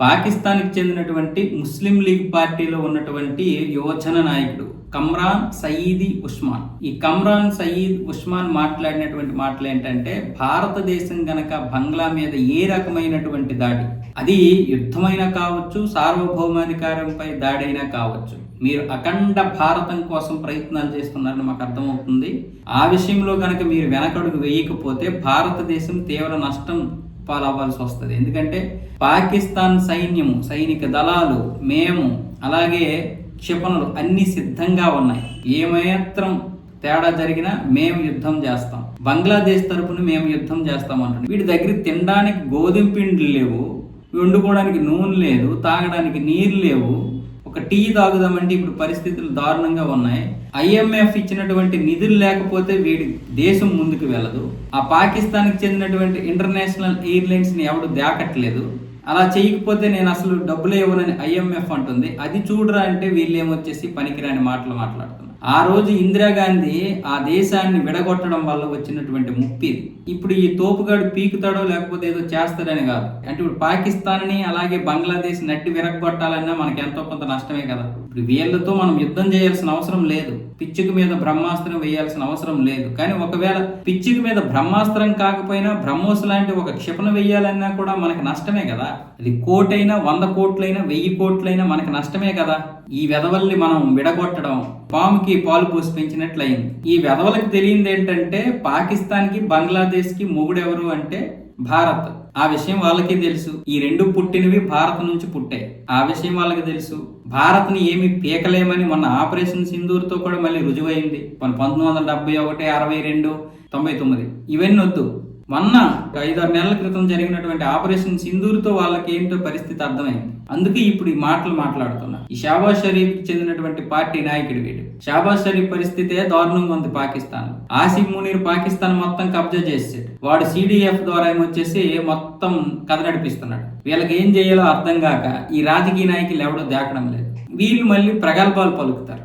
పాకిస్తాన్కి చెందినటువంటి ముస్లిం లీగ్ పార్టీలో ఉన్నటువంటి యువజన నాయకుడు కమ్రాన్ సయీదీ ఉస్మాన్. ఈ కమ్రాన్ సయీద్ ఉస్మాన్ మాట్లాడినటువంటి మాటలు ఏంటంటే భారతదేశం గనక బంగ్లా మీద ఏ రకమైనటువంటి దాడి? అది యుద్ధమైనా కావచ్చు సార్వభౌమాధికారంపై దాడి అయినా కావచ్చు. మీరు అఖండ భారతం కోసం ప్రయత్నాలు చేస్తున్నారని మాకు అర్థమవుతుంది. ఆ విషయంలో కనుక మీరు వెనకడుగు వేయకపోతే భారతదేశం తీవ్ర నష్టం పాలవ్వాల్సి వస్తుంది. ఎందుకంటే పాకిస్తాన్ సైన్యము సైనిక దళాలు మేము అలాగే క్షిపణులు అన్ని సిద్ధంగా ఉన్నాయి. ఏమాత్రం తేడా జరిగినా మేము యుద్ధం చేస్తాం. బంగ్లాదేశ్ తరపున మేము యుద్ధం చేస్తాం అంటున్నాం వీటి దగ్గర తినడానికి గోధుమ పిండిలు లేవు వండుకోవడానికి నూనె లేదు తాగడానికి నీరు లేవు. ఒక టీ తాగుదామంటే ఇప్పుడు పరిస్థితులు దారుణంగా ఉన్నాయి. ఐఎంఎఫ్ ఇచ్చినటువంటి నిధులు లేకపోతే వీడి దేశం ముందుకు వెళ్ళదు. ఆ పాకిస్తాన్కి చెందినటువంటి ఇంటర్నేషనల్ ఎయిర్లైన్స్ని ఎవడు దాకట్లేదు. అలా చేయకపోతే నేను అసలు డబ్బులు ఇవ్వనని ఐఎంఎఫ్ అంటుంది. అది చూడరా అంటే వీళ్ళేమొచ్చేసి పనికిరాని మాటలు మాట్లాడుతున్నారు. ఆ రోజు ఇందిరాగాంధీ ఆ దేశాన్ని విడగొట్టడం వల్ల వచ్చినటువంటి ముప్పి ఇప్పుడు ఈ తోపుగాడు పీకుతాడో లేకపోతే ఏదో చేస్తాడని కాదు. అంటే ఇప్పుడు పాకిస్తాన్ని అలాగే బంగ్లాదేశ్ నట్టి విరగొట్టాలన్నా మనకి ఎంతో కొంత నష్టమే కదా. ఇప్పుడు వీళ్ళతో మనం యుద్ధం చేయాల్సిన అవసరం లేదు. పిచ్చుక మీద బ్రహ్మాస్త్రం వేయాల్సిన అవసరం లేదు. కానీ ఒకవేళ పిచ్చుక మీద బ్రహ్మాస్త్రం కాకపోయినా బ్రహ్మోస్ లాంటి ఒక క్షిపణ వేయాలన్నా కూడా మనకి నష్టమే కదా. అది కోటైనా వంద కోట్లైనా వెయ్యి కోట్లైనా మనకి నష్టమే కదా. ఈ వెధవల్ని మనం విడగొట్టడం పాముకి పాలు పోసి పెంచినట్లయింది. ఈ వెధవలకు తెలియంది ఏంటంటే పాకిస్తాన్కి బంగ్లాదేశ్కి మొగుడెవరు అంటే భారత్. ఆ విషయం వాళ్ళకి తెలుసు. ఈ రెండు పుట్టినవి భారత్ నుంచి పుట్టాయి. ఆ విషయం వాళ్ళకి తెలుసు. భారత్ని ఏమి పీకలేమని మొన్న ఆపరేషన్ సింధూర్తో కూడా మళ్ళీ రుజువైంది. మన పంతొమ్మిది వందల డెబ్బై ఒకటి అరవై రెండు తొంభై తొమ్మిది. ఇవన్నీ వద్దు. మొన్న ఐదారు నెలల క్రితం జరిగినటువంటి ఆపరేషన్ సింధూర్తో వాళ్ళకి ఏంటో పరిస్థితి అర్థమైంది. అందుకే ఇప్పుడు ఈ మాటలు మాట్లాడుతున్నా. ఈ షాబాజ్ షరీఫ్కి చెందినటువంటి పార్టీ నాయకుడు వీడు. షాబాజ్ షరీఫ్ పరిస్థితే దారుణంగా ఉంది పాకిస్తాన్ ఆసిఫ్ మునీర్ పాకిస్తాన్ మొత్తం కబ్జా చేసాడు వాడు సిడిఎఫ్ ద్వారా ఏమొచ్చేసి మొత్తం కథ నడిపిస్తున్నాడు వీళ్ళకి ఏం చేయాలో అర్థం కాక ఈ రాజకీయ నాయకులు ఎవడో దాకడం లేదు. వీళ్ళు మళ్ళీ ప్రగల్భాలు పలుకుతారు.